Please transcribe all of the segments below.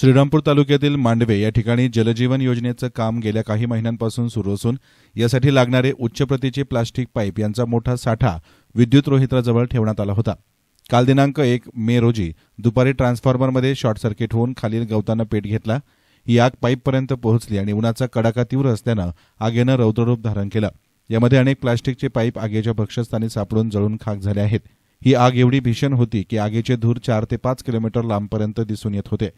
श्रीरामपूर तालुक्यातील मांडवे या ठिकाणी जलजीवन योजनेचं काम गेल्या काही महिन्यांपासून सुरू असून यासाठी लागणारे उच्च प्रतीचे प्लास्टिक पाईप यांचा मोठा साठा विद्युत रोहित्राजवळ ठेवण्यात आला होता. काल दिनांक एक मे रोजी दुपारी ट्रान्सफॉर्मरमध्ये शॉर्ट सर्किट होऊन खालील गवतानं पेट घेतला. ही आग पाईपपर्यंत पोहोचली आणि उन्हाचा कडाका तीव्र असल्यानं आगीनं रौद्ररूप धारण केलं. यामध्ये अनेक प्लास्टिकचे पाईप आगीच्या भक्षस्थानी सापडून जळून खाक झाले आहेत. ही आग एवढी भीषण होती की आगीचे धूर चार ते पाच किलोमीटर लांबपर्यंत दिसून येत होते.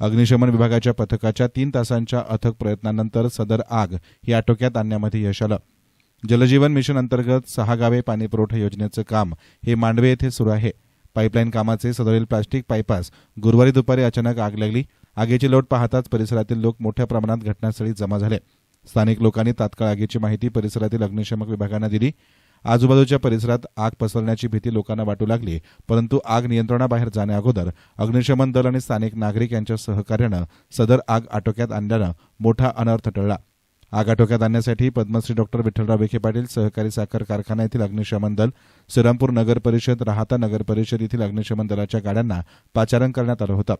अग्निशमन विभागाच्या पथकाच्या तीन तासांच्या अथक प्रयत्नानंतर सदर आग ही आटोक्यात आणण्यामध्ये यश आलं. जलजीवन मिशन अंतर्गत सहा गावे पाणीपुरवठा योजनेचं काम हे मांडवे येथे सुरू आहे. पाईपलाईन कामाचे सदरील प्लास्टिक पाईपास. गुरुवारी दुपारी अचानक आग लागली. आगीची लोट पाहताच परिसरातील लोक मोठ्या प्रमाणात घटनास्थळी जमा झाले. स्थानिक लोकांनी तात्काळ आगीची माहिती परिसरातील अग्निशमक विभागांना दिली. आजूबाजूच्या परिसरात आग पसरण्याची भीती लोकांना वाटू लागली परंतु आग नियंत्रणाबाहेर जाण्याअगोदर अग्निशमन दल आणि स्थानिक नागरिक यांच्या सहकार्यानं सदर आग आटोक्यात आणल्यानं मोठा अनर्थ टळला. आग आटोक्यात आणण्यासाठी पद्मश्री डॉक्टर विठ्ठलराव विखे पाटील सहकारी साखर कारखाना येथील अग्निशमन दल श्रीरामपूर नगर परिषद राहता नगर परिषद येथील अग्निशमन दलाच्या गाड्यांना पाचारण करण्यात आलं होतं.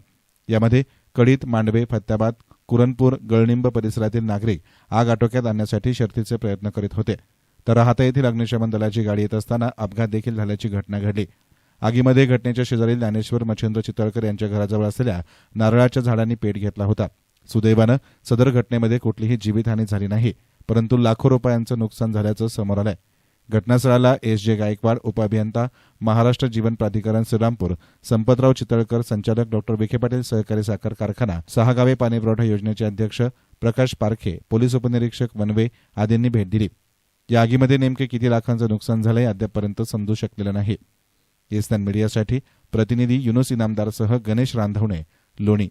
यामध्ये कडीत मांडवे फत्याबाद कुरणपूर गळनिंब परिसरातील नागरिक आग आटोक्यात आणण्यासाठी शर्थीचे प्रयत्न करीत होते. तर राहता येथील अग्निशमन दलाची गाडी येत असताना अपघात देखील झाल्याची घटना घडली. आगीमध्ये घटनेच्या शेजारील ज्ञानेश्वर मच्छिंद्र चितळकर यांच्या घराजवळ असलेल्या नारळाच्या झाडांनी पेट घेतला होता. सुदैवानं सदर घटनेमध्ये कुठलीही जीवितहानी झाली नाही परंतु लाखो रुपयांचं नुकसान झाल्याचं समोर आलंय. घटनास्थळाला एस जे गायकवाड उपअभियंता महाराष्ट्र जीवन प्राधिकरण श्रीरामपूर संपतराव चितळकर संचालक डॉक्टर विखे पाटील सहकारी साखर कारखाना सहागावे पाणीपुरवठा योजनेचे अध्यक्ष प्रकाश पारखे पोलीस उपनिरीक्षक वनवे आदींनी भेट दिली. या आगीमध्ये नेमके किती लाखांचं नुकसान झालंय अद्यापपर्यंत समजू शकलेलं नाही. येस्तान मीडियासाठी प्रतिनिधी युनुस इनामदारसह गणेश रांधवणे लोणी.